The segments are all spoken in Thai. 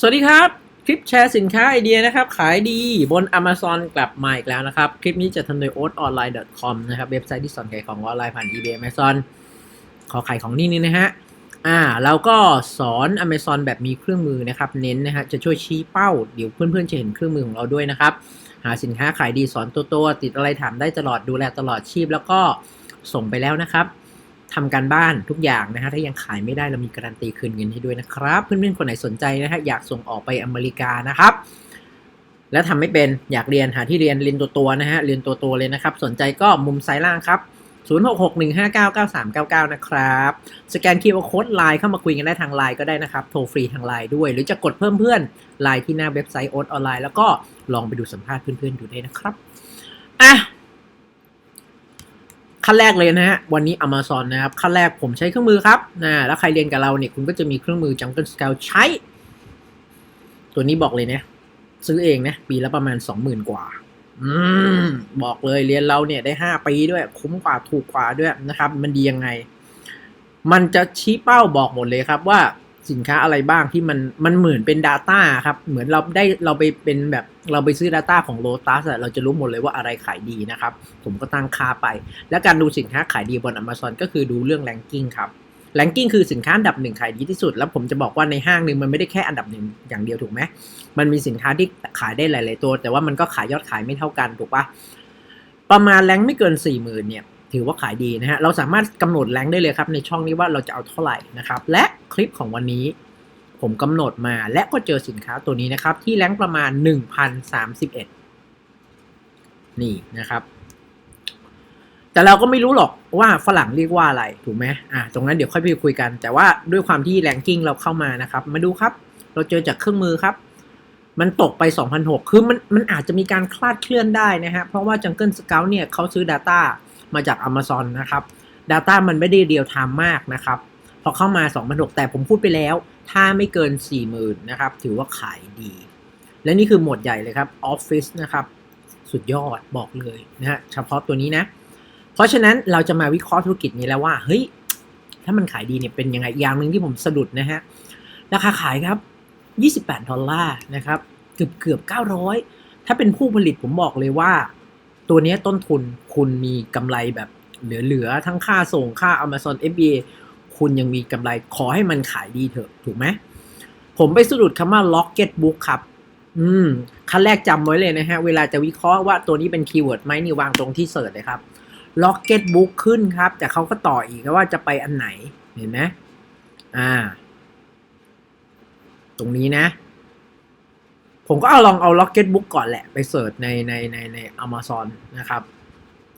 สวัสดีครับ คลิปแชร์สินค้าไอเดียนะครับ ขายดีบน Amazon กลับมาอีกแล้วนะครับ คลิปนี้จะทำโดย oatonline.com นะครับเว็บไซต์ที่สอนขายของออนไลน์ผ่าน eBay Amazon ขอขายของนี่นี่นะฮะอ่าเราก็สอน Amazon แบบมีเครื่องมือนะครับเน้นนะฮะจะช่วยชี้เป้าเดี๋ยวเพื่อนๆจะเห็นเครื่องมือของเราด้วยนะครับ หาสินค้าขายดีสอนตัวตัวๆติดอะไรถามได้ตลอดดูแลตลอดชีพ แล้วก็ส่งไปแล้วนะครับ ทำการบ้านทุกอย่างนะฮะถ้ายังขายไม่ได้เรามีการันตีคืนเงินให้ด้วยนะครับ เพื่อนๆคนไหนสนใจนะฮะอยากส่งออกไปอเมริกานะครับ แล้วทำไม่เป็นอยากเรียนหาที่เรียนเรียนตัวตัวๆนะฮะเรียนตัวตัวๆเลยนะครับ สนใจก็มุมซ้ายล่างครับ0661599399 นะครับ สแกน QR Code ไลน์เข้ามาคุยกันได้ทางไลน์ก็ได้นะครับ โทรฟรีทางไลน์ด้วย หรือจะกดเพิ่มเพื่อนไลน์ที่หน้าเว็บไซต์โอ๊ตออนไลน์แล้วก็ลองไปดูสัมภาษณ์เพื่อนๆดูได้นะครับ อะ ขั้นแรกเลยนะฮะ วันนี้ Amazon นะครับ ขั้นแรกผมใช้เครื่องมือครับนะแล้วใครเรียนกับเราเนี่ยคุณก็จะมีเครื่องมือ Jungle Scout ใช้ ตัวนี้บอกเลยนะ ซื้อเองนะ ปีละประมาณ 20,000 กว่า อืม บอกเลยเรียนเราเนี่ยได้ 5 ปีด้วย คุ้มกว่าถูกกว่าด้วยนะครับ มันดียังไง มันจะชี้เป้าบอกหมดเลยครับว่า สินค้าอะไรบ้างที่มันมันเหมือนเป็น Data ครับ เหมือนเราได้เราไปเป็นแบบเราไปซื้อ Data ของ Lotus เราจะรู้หมดเลยว่าอะไรขายดีนะครับ ผมก็ตั้งค่าไป และการดูสินค้าขายดีบน Amazon ก็คือดูเรื่อง Ranking ครับ Ranking คือสินค้าอันดับหนึ่งขายดีที่สุด แล้วผมจะบอกว่าในห้างหนึ่งมันไม่ได้แค่อันดับหนึ่งอย่างเดียวถูกไหมมันมีสินค้าที่ขายได้หลาย ๆ ตัว แต่ว่ามันก็ขายยอดขายไม่เท่ากันถูกปะประมาณแรงไม่เกิน4 0,000เนี่ย ถือว่าขายดีนะฮะ เราสามารถกำหนดแรงได้เลยครับ ในช่องนี้ว่าเราจะเอาเท่าไหร่นะครับ และคลิปของวันนี้ ผมกำหนดมาและก็เจอสินค้าตัวนี้นะครับ ที่แรงประมาณ 1,031 นี่นะครับ แต่เราก็ไม่รู้หรอกว่าฝรั่งเรียกว่าอะไรถูกไหมอะตรงนั้นเดี๋ยวค่อยไปคุยกัน แต่ว่าด้วยความที่แรงกิ้งเราเข้ามานะครับ มาดูครับ เราเจอจากเครื่องมือครับมันตกไป 2006 คือมันมันอาจจะมีการคลาดเคลื่อนได้นะฮะ เพราะว่า Jungle Scout เนี่ยเขาซื้อ Data มาจาก Amazon นะครับ Data มันไม่ได้เรียลไทม์มากนะครับ พอเข้ามา2006แต่ผมพูดไปแล้ว ถ้าไม่เกิน 40,000นะครับ ถือว่าขายดี และนี่คือหมวดใหญ่เลยครับ Office นะครับ สุดยอดบอกเลยนะฮะเฉพาะตัวนี้นะ เพราะฉะนั้นเราจะมาวิเคราะห์ธุรกิจนี้แล้วว่า เฮ้ย ถ้ามันขายดีเนี่ยเป็นยังไง อย่างหนึ่งที่ผมสะดุดนะฮะ ราคาขายครับ 28 ดอลลาร์นะครับ เกือบเกือบ900 ถ้าเป็นผู้ผลิตผมบอกเลยว่า ตัวนี้ต้นทุนคุณมีกำไรแบบเหลือๆ ทั้งค่าส่งค่า Amazon FBA คุณยังมีกำไรขอให้มันขายดีเถอะถูกไหมผมไปสะดุดคำว่า Rocket Book ครับ อืมขั้นแรกจำไว้เลยนะฮะ เวลาจะวิเคราะห์ว่าตัวนี้เป็นคีย์เวิร์ดไหมนี่วางตรงที่เสิร์ชเลยครับ Rocket Book ขึ้นครับ แต่เขาก็ต่ออีกว่าจะไปอันไหนเห็นไหมอ่า ตรงนี้นะ ผมก็เอาลองเอา Rocket Book ก่อนแหละ ไปเสิร์ชในในในใน Amazon นะครับ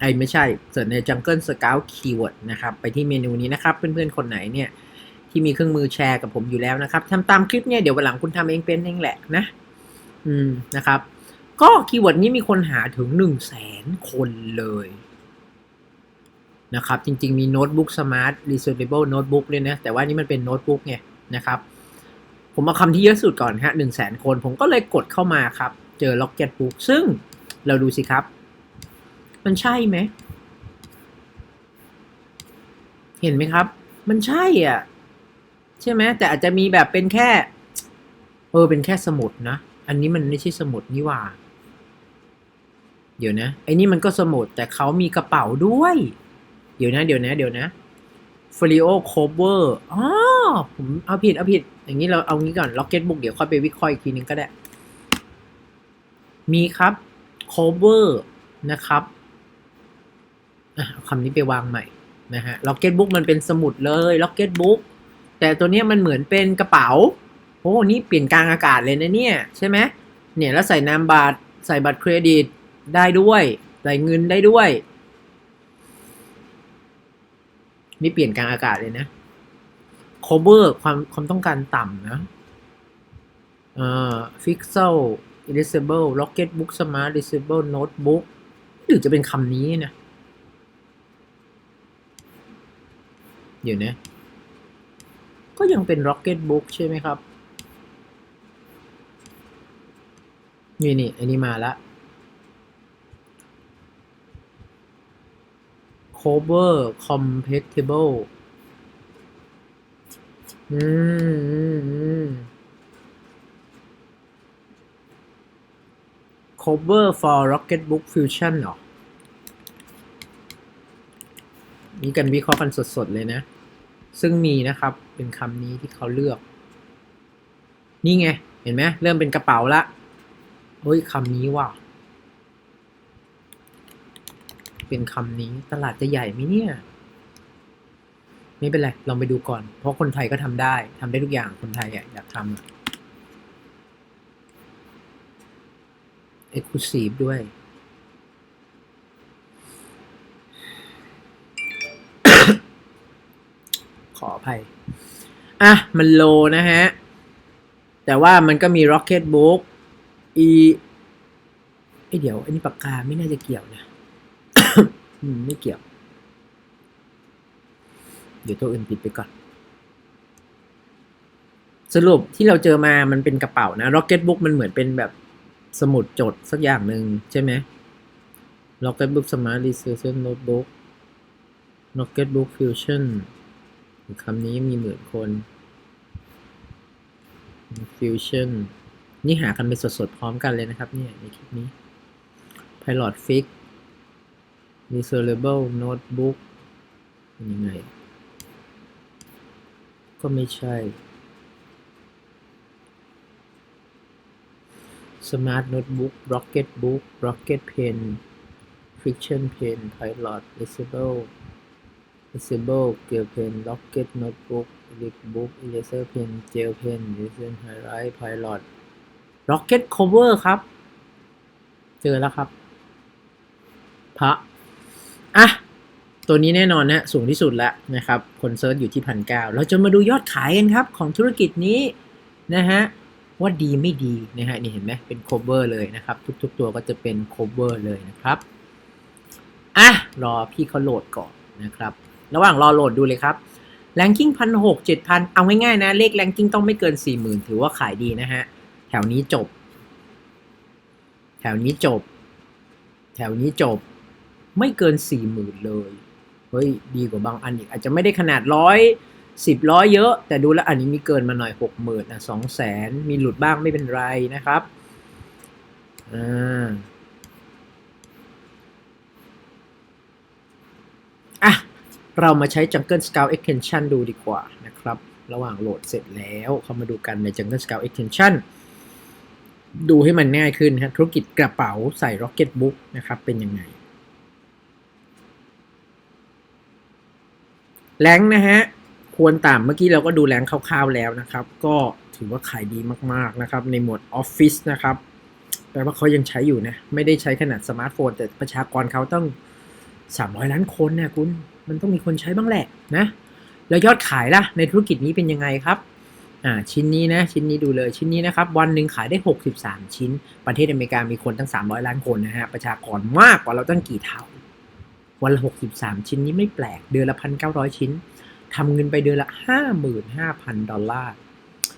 ไอ้ไม่ใช่เสิร์ชใน Jungle Scout Keyword นะครับ ไปที่เมนูนี้นะครับ เพื่อนๆ คนไหนเนี่ย ที่มีเครื่องมือแชร์กับผมอยู่แล้วนะครับทำตามคลิปเนี่ย เดี๋ยววันหลังคุณทำเองเป็นเองแหละนะ อืมนะครับ ก็คีย์เวิร์ดนี้มีคนหาถึง1 0 0 0 0แสนคนเลยนะครับ จริงๆมีโน้ตบุ๊กสมาร์ท reusable notebook เลยนะ แต่ว่านี่มันเป็นโน้ตบุ๊กไงนะครับ ผมเอาคำที่เยอะสุดก่อนฮะหนึ่งแสนคน ผมก็เลยกดเข้ามาครับ เจอ Rocket Book ซึ่งเราดูสิครับ มันใช่ไหม เห็นไหมครับ มันใช่อะ ใช่ไหมแต่อาจจะมีแบบเป็นแค่ เออ เป็นแค่สมุดนะ อันนี้มันไม่ใช่สมุดนี่ว่า เดี๋ยวนะ ไอ้นี่มันก็สมุดแต่เขามีกระเป๋าด้วย เดี๋ยวนะ เดี๋ยวนะ เดี๋ยวนะ f o l i o cover อ๋อผมเอาผิด เอาผิด อย่างนี้เราเอางี้ก่อน Rocket Book เดี๋ยวค่อยไปวิเคราะห์อีกทีนึงก็ได้ มีครับ cover นะครับเอาคำนี้ไปวางใหม่นะฮะ Rocket Book มันเป็นสมุดเลย Rocket Book แต่ตัวนี้มันเหมือนเป็นกระเป๋าโอ้นี่เปลี่ยนกลางอากาศเลยนะเนี่ยใช่ไหมเนี่ยแล้วใส่นามบัตรใส่บัตรเครดิตได้ด้วย ใส่เงินได้ด้วย นี่เปลี่ยนกลางอากาศเลยนะ cover ความความต้องการต่ำนะเอ่อ fixal erasable rocket book smart erasable notebook หรือจะเป็นคำนี้นะเดี๋ยวนะ ก็ยังเป็น rocket book ใช่ไหมครับ นี่นี่อันนี้มาละ cover compatible อืม cover for rocketbook fusion เหรอ นี่กันวิเคราะห์กันสดๆ เลยนะ ซึ่งมีนะครับ เป็นคำนี้ที่เขาเลือก นี่ไง เห็นไหม เริ่มเป็นกระเป๋าละ เฮ้ยคำนี้ว่ะ เป็นคำนี้ตลาดจะใหญ่ไหมเนี่ย ไม่เป็นไร ลองไปดูก่อน เพราะคนไทยก็ทำได้ทำได้ทุกอย่างคนไทยอยากทำเอะ Exclusive ด้วยขออภัย อะ มันโลนะฮะ แต่ว่ามันก็มี Rocket Book อีเอ้ยเดี๋ยว อันนี้ปากกาไม่น่าจะเกี่ยวนะ อืม ไม่เกี่ยว เดี๋ยวตัวอื่นปิดไปก่อน สรุปที่เราเจอมามันเป็นกระเป๋านะ Rocket Book มันเหมือนเป็นแบบสมุดจดสักอย่างหนึ่งใช่ไหม Rocket Book Smart Research Notebook Rocket Book Fusion คำนี้มีหมื่นคน Fusion นี่หากันเป็นสดๆ พร้อมกันเลยนะครับเนี่ยในคลิปนี้ Pilot Fix Resolvable Notebook เป็นยังไง ก็ไม่ใช่ Smart Notebook Rocket Book Rocket Pen Friction Pen Pilot Disable Disable Gel Pen Rocket Notebook Lip Book Eraser Pen Gel Pen Eraser Highlight Pilot Rocket Cover ครับ เจอแล้วครับ พระ ตัวนี้แน่นอนนะสูงที่สุดแล้วนะครับคนเซิร์ชอยู่ที่พันเก้าเราจะมาดูยอดขายกันครับของธุรกิจนี้นะฮะว่าดีไม่ดีนะฮะนี่เห็นไหมเป็น cover เลยนะครับ ทุกๆตัวก็จะเป็น cover เลยนะครับอะรอพี่เขาโหลดก่อนนะครับระหว่างรอโหลดดูเลยครับ ranking พันหกเจ็ดพันเอาง่ายๆนะ เลข ranking ต้องไม่เกินสี่หมื่นถือว่าขายดีนะฮะ แถวนี้จบ แถวนี้จบ แถวนี้จบ ไม่เกินสี่หมื่นเลย เฮ้ยดีกว่าบางอันอีก อาจจะไม่ได้ขนาดร้อยสิบร้อยเยอะ แต่ดูแล้วอันนี้มีเกินมาหน่อยหกหมื่นนะสองแสนมีหลุดบ้างไม่เป็นไรนะครับอ่าอะ เรามาใช้ Jungle Scout Extension ดูดีกว่านะครับ ระหว่างโหลดเสร็จแล้วเข้ามาดูกันใน Jungle Scout Extension ดูให้มันง่ายขึ้นฮะธุรกิจกระเป๋าใส่ Rocket Book นะครับ เป็นยังไง แรงนะฮะควรต่ำเมื่อกี้เราก็ดูแรงค์คร่าวๆแล้วนะครับ ก็ถือว่าขายดีมากๆนะครับในหมวดออฟฟิศนะครับแปลว่าเขายังใช้อยู่นะ ไม่ได้ใช้ขนาดสมาร์ทโฟน แต่ประชากรเขาต้อง 300 ล้านคนนะคุณ มันต้องมีคนใช้บ้างแหละนะ แล้วยอดขายล่ะ ในธุรกิจนี้เป็นยังไงครับ อ่า ชิ้นนี้นะ ชิ้นนี้ดูเลย ชิ้นนี้นะครับ วันหนึ่งขายได้ 63 ชิ้น ประเทศอเมริกามีคนตั้ง 300 ล้านคนนะฮะ ประชากรมากกว่าเราตั้งกี่เท่า วันละ63 ชิ้นนี้ไม่แปลก เดือนละ 1,900 ชิ้นทำเงินไปเดือนละ 55,000 ดอลลาร์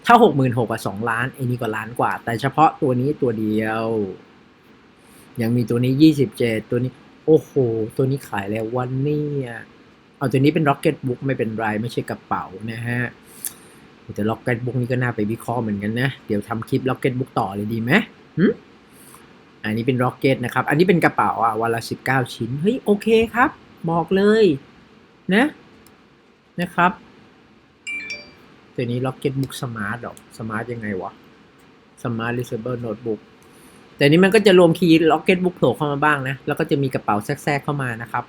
ถ้า 66,000กับ2ล้านไอ้นี่ก็ล้านกว่า แต่เฉพาะตัวนี้ตัวเดียว ยังมีตัวนี้ 27 ตัวนี้ โอ้โห ตัวนี้ขายแล้ววันนี้เอาตัวนี้เป็น Rocket Book ไม่เป็นไรไม่ใช่กระเป๋านะฮะแต่ Rocket Book นี่ก็น่าไปวิเคราะห์เหมือนกันนะ เดี๋ยวทำคลิป Rocket Book ต่อเลยดีไหมหึ อันนี้เป็น Rocket นะครับ อันนี้เป็นกระเป๋าอะวันละ 19 ชิ้น เฮ้ย โอเคครับ บอกเลยนะนะครับตัวนี้ Rocket Book Smart หรอ Smart ยังไงวะ Smart Readable Notebook แต่นี้มันก็จะรวมคีย์ Rocket Book โผล่เข้ามาบ้างนะ แล้วก็จะมีกระเป๋าแทรกเข้ามานะครับ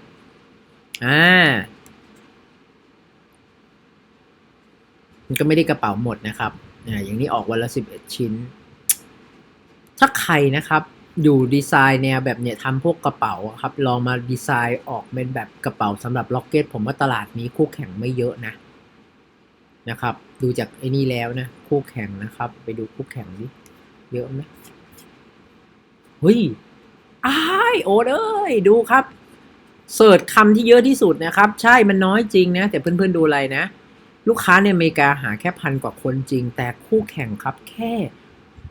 อ่ามันก็ไม่ได้กระเป๋าหมดนะครับ อ่า อย่างนี้ออกวันละ 11 ชิ้น ถ้าใครนะครับ อยู่ดีไซน์แนวแบบเนี้ยทำพวกกระเป๋าอะครับ ลองมาดีไซน์ออกเป็นแบบกระเป๋าสำหรับล็อกเก็ต ผมว่าตลาดนี้คู่แข่งไม่เยอะนะนะครับ ดูจากไอ้นี่แล้วนะ คู่แข่งนะครับ ไปดูคู่แข่งดิเยอะไหมเฮ้ยอ้ายโอ้เอ้ยดูครับเสิร์ชคำที่เยอะที่สุดนะครับ ใช่มันน้อยจริงนะ แต่เพื่อนๆดูอะไรนะ ลูกค้าในอเมริกาหาแค่พันกว่าคนจริง แต่คู่แข่งครับแค่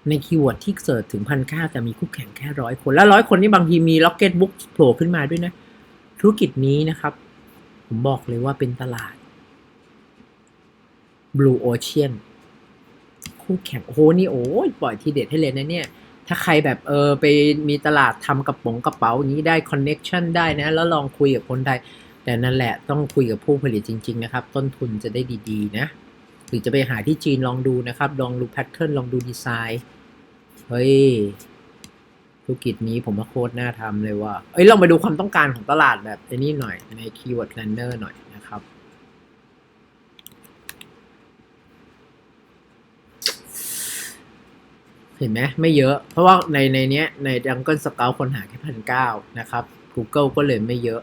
ในคีย์เวิร์ดที่เสิร์ชถึงพันเก้าแต่มีคู่แข่งแค่ร้อยคน แล้วร้อยคนนี่บางทีมีล็อกเก็ตบุ๊กโผล่ขึ้นมาด้วยนะ ธุรกิจนี้นะครับ ผมบอกเลยว่าเป็นตลาด Blue Ocean คู่แข่งโอ้โหนี่โอ้ยปล่อยทีเด็ดให้เลยนะเนี่ย ถ้าใครแบบเออไปมีตลาดทำกระป๋องกระเป๋าอย่างนี้ได้คอนเน็ชันได้นะ แล้วลองคุยกับคนไทยแต่นั่นแหละต้องคุยกับผู้ผลิตจริง ๆ นะครับ ต้นทุนจะได้ดี ๆ นะ รือจะไปหาที่จีนลองดูนะครับ ลองดูแพทเทิร์นลองดูดีไซน์เฮ้ยธุรกิจนี้ผมว่าโคตรน่าทำเลยว่าเอ้ยลองไปดูความต้องการของตลาดแบบไอ้นี่หน่อยใน Keyword Planner หน่อยนะครับ เห็นไหมไม่เยอะ เพราะว่าในในเนี้ยใน Jungle Scout คนหาแค่พันเก้านะครับ Google ก็เลยไม่เยอะ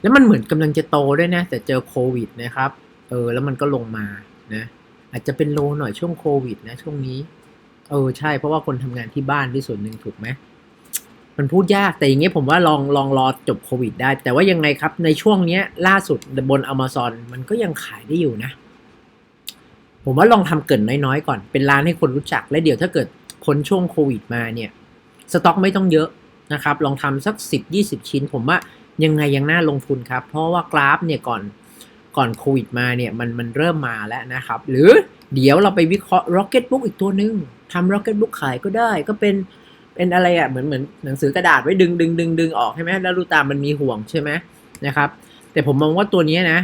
แล้วมันเหมือนกำลังจะโตด้วยนะ แต่เจอโควิดนะครับ เออ แล้วมันก็ลงมานะอาจจะเป็นโลหน่อยช่วงโควิด นะ ช่วงนี้ เออใช่เพราะว่าคนทำงานที่บ้านที่ส่วนหนึ่งถูกไหมมันพูดยากแต่อย่างเงี้ยผมว่าลองลองรอจบโควิดได้ แต่ว่ายังไงครับในช่วงเนี้ย ล่าสุดบน Amazon มันก็ยังขายได้อยู่นะ ผมว่าลองทำเกินน้อยๆก่อน เป็นร้านให้คนรู้จักและเดี๋ยวถ้าเกิดพ้นช่วงโควิดมาเนี่ย สต็อกไม่ต้องเยอะนะครับ ลองทำสัก 10-20 ชิ้น ผมว่ายังไงยังน่าลงทุนครับ เพราะว่ากราฟเนี่ยก่อน ก่อนโควิดมาเนี่ยมันมันเริ่มมาแล้วนะครับ หรือเดี๋ยวเราไปวิเคราะห์ Rocketbook อีกตัวหนึ่งทำ Rocketbook ขายก็ได้ก็เป็นเป็นอะไรอะ่ะเหมือนเหมือนหนังสือกระดาษไว้ดึงดึงดึงดึงออกใช่ไหมแล้วดูตามมันมีห่วงใช่ไหมนะครับ แต่ผมมองว่าตัวนี้นะ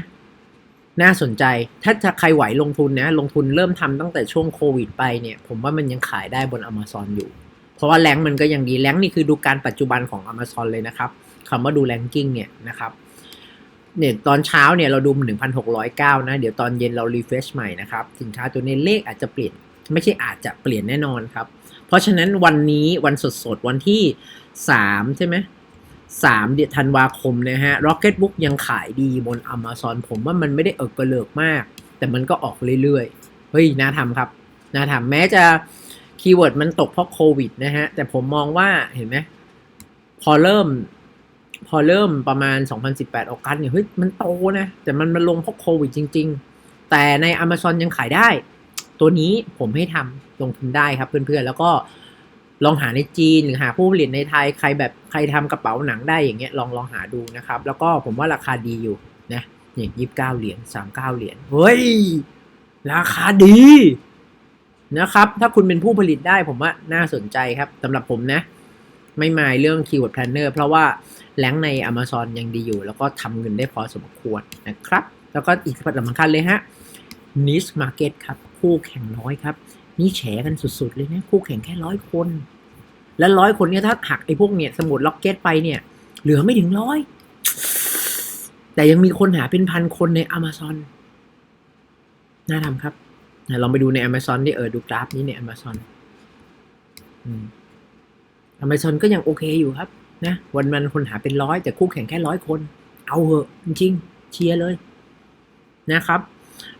น่าสนใจถ้าจะใครไหวลงทุนนะ ลงทุนเริ่มทำตั้งแต่ช่วงโควิดไปเนี่ย ผมว่ามันยังขายได้บน Amazon อยู่ เพราะว่าแรงมันก็ยังดีแรงนี่คือดูการปัจจุบันของ Amazon เลยนะครับคำว่าดูแรงกิ้งเนี่ยนะครับ เนี่ยตอนเช้าเนี่ยเราดู 1,609 นะ เดี๋ยวตอนเย็นเรารีเฟรชใหม่นะครับ สินค้าตัวนี้เลขอาจจะเปลี่ยน ไม่ใช่อาจจะเปลี่ยนแน่นอนครับ เพราะฉะนั้นวันนี้วันสดๆ วันที่ 3 ใช่ไหมสามเดือนธันวาคมนะฮะ Rocketbook ยังขายดีบน Amazon ผมว่ามันไม่ได้เอิกกระเลิกมาก แต่มันก็ออกเรื่อยๆ เฮ้ย น่าทำครับ น่าทำแม้จะคีย์เวิร์ดมันตกเพราะโควิดนะฮะ แต่ผมมองว่าเห็นไหมพอเริ่ม พอเริ่มประมาณ 2018 ออกกันเนี่ยเฮ้ยมันโตนะ แต่มันมันลงเพราะโควิดจริง ๆ แต่ใน Amazon ยังขายได้ ตัวนี้ผมให้ทำลงทุนได้ครับเพื่อนๆ แล้วก็ลองหาในจีนหรือหาผู้ผลิตในไทยใครแบบใครทำกระเป๋าหนังได้อย่างเงี้ยลองลองหาดูนะครับ แล้วก็ผมว่าราคาดีอยู่นะเนี่ยยี่สิบเก้าเหรียญสามเก้าเหรียญเฮ้ย ราคาดีนะครับ ถ้าคุณเป็นผู้ผลิตได้ผมว่าน่าสนใจครับสำหรับผมนะ ไม่มายเรื่อง Keyword Planner เพราะว่า แรงใน Amazon ยังดีอยู่ แล้วก็ทำเงินได้พอสมควรนะครับ แล้วก็อีกประเด็นสำคัญเลยฮะ Niche Market ครับ คู่แข่งน้อยครับ นี่แฉกันสุดๆเลยนะ คู่แข่งแค่ร้อยคน แล้วร้อยคนเนี่ยถ้าหักไอ้พวกเนี่ยสมุดล็อกเก็ตไปเนี่ย เหลือไม่ถึงร้อย แต่ยังมีคนหาเป็นพันคนใน Amazon น่าทำครับลองไปดูใน Amazon ดิเออดูกราฟนี้ใน Amazon อืม Amazon ก็ยังโอเคอยู่ครับ นะวันมันคนหาเป็นร้อยแต่คู่แข่งแค่ร้อยคน เอาเหอะจริงเชียร์เลยนะครับ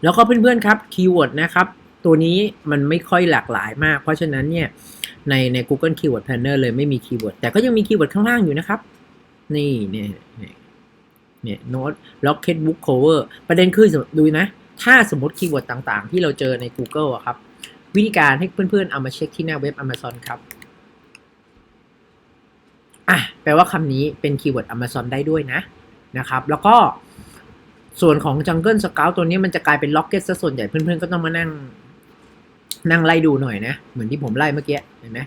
แล้วก็เพื่อนๆครับคีย์เวิร์ดนะครับ ตัวนี้มันไม่ค่อยหลากหลายมาก เพราะฉะนั้นเนี่ยในใน Google Keyword Planner เลยไม่มีคีย์เวิร์ดแต่ก็ยังมีคีย์เวิร์ดข้างล่างอยู่นะครับ นี่เนี่ยเนี่ยเนี่ยโน้ต Rocket Book Cover ประเด็นคือดูนะ ถ้าสมมติคีย์เวิร์ดต่างๆ ที่เราเจอใน Google อะครับ วิธีการให้เพื่อนๆเอามาเช็คที่หน้าเว็บ Amazon ครับ ลว่าคำนี้เป็นคีย์เวิร์ด Amazon ได้ด้วยนะนะครับ แล้วก็ส่วนของ Jungle Scout ตัวนี้มันจะกลายเป็น Rocket ซะส่วนใหญ่เพื่อนๆ ก็ต้องมานั่งนั่งไล่ดูหน่อยนะ เหมือนที่ผมไล่เมื่อกี้เห็นไหม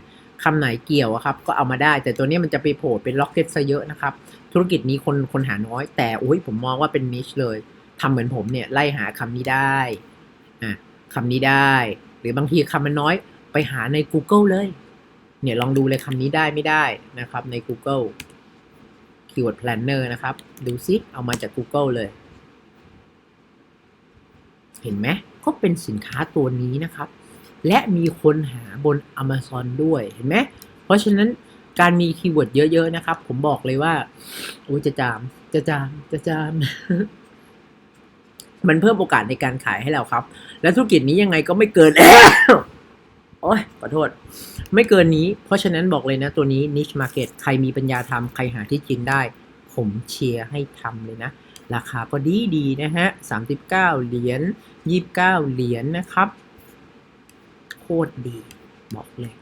คำไหนเกี่ยวอะครับ ก็เอามาได้ แต่ตัวนี้มันจะไปโผล่เป็น Rocket ซะเยอะนะครับ ธุรกิจนี้คนคนหาน้อย แต่โอ้ยผมมองว่าเป็นนิชเลยทำเหมือนผมเนี่ยไล่หาคำนี้ได้อะคำนี้ได้ หรือบางทีคำมันน้อยไปหาใน Google เลย เนี่ยลองดูเลยคำนี้ได้ไม่ได้นะครับใน Google Keyword Planner นะครับ ดูซิเอามาจาก Google เลย เห็นไหมก็เป็นสินค้าตัวนี้นะครับ และมีคนหาบน Amazon ด้วยเห็นไหมเพราะฉะนั้นการมีคีย์เวิร์ดเยอะ ๆ นะครับ ผมบอกเลยว่าโอ้จะจาม จะจาม จะจาม มันเพิ่มโอกาสในการขายให้เราครับ และธุรกิจนี้ยังไงก็ไม่เกิน โอ้ยขอโทษ ไม่เกินนี้ เพราะฉะนั้นบอกเลยนะตัวนี้ niche market ใครมีปัญญาทำใครหาที่จริงได้ ผมเชียร์ให้ทำเลยนะ ราคาก็ดีดีนะฮะ 39 เหรียญ 29 เหรียญนะครับ โคตรดีบอกเลย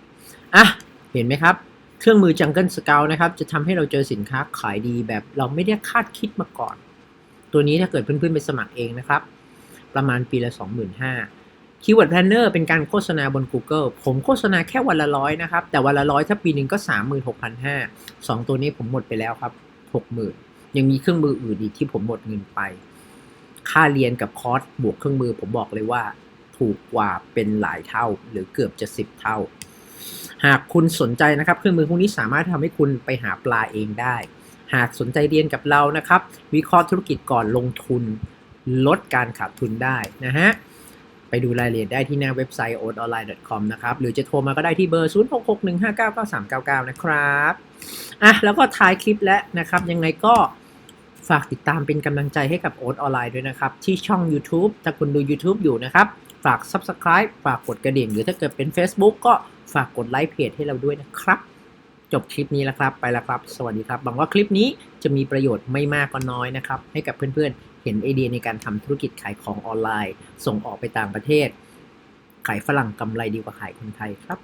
อะ เห็นไหมครับ เครื่องมือ Jungle Scout นะครับ จะทำให้เราเจอสินค้าขายดีแบบเราไม่ได้คาดคิดมาก่อน ตัวนี้ถ้าเกิดเพื่อนๆไปสมัครเองนะครับ ประมาณปีละ 25,000 Keyword Planner เนอร์เป็นการโฆษณาบน Google ผมโฆษณาแค่วันละร้อยนะครับ แต่วันละร้อยถ้าปีหนึ่งก็ 36,500สองตัวนี้ผมหมดไปแล้วครับ 60,000 ยังมีเครื่องมืออื่นอีกที่ผมหมดเงินไป ค่าเรียนกับคอร์สบวกเครื่องมือ ผมบอกเลยว่า ถูกกว่าเป็นหลายเท่าหรือเกือบจะ 10 เท่า หากคุณสนใจนะครับ เครื่องมือพวกนี้สามารถทำให้คุณไปหาปลาเองได้ หากสนใจเรียนกับเรานะครับ วิเคราะห์ธุรกิจก่อนลงทุน ลดการขาดทุนได้นะฮะ ไปดูรายละเอียดได้ที่หน้าเว็บไซต์ o t o n l i n e c o m นะครับ หรือจะโทรมาก็ได้ที่เบอร์ 0661599399 นะครับอะแล้วก็ท้ายคลิปแล้วนะครับ ยังไงก็ฝากติดตามเป็นกำลังใจให้กับโอ๊ตออนไลน์ด้วยนะครับ ที่ช่อง YouTube ถ้าคุณดู YouTube อยู่นะครับ ฝาก Subscribe ฝากกดกระดิ่ง หรือถ้าเกิดเป็น Facebook ก็ฝากกดไลค์เพจให้เราด้วยนะครับ จบคลิปนี้แล้วครับ ไปแล้วครับ สวัสดีครับหวังว่าคลิปนี้จะมีประโยชน์ไม่มากก็น้อยนะครับ ให้กับเพื่อนๆ เห็นไอเดียในการทำธุรกิจขายของออนไลน์ ส่งออกไปต่างประเทศ ขายฝรั่งกำไรดีกว่าขายคนไทยครับ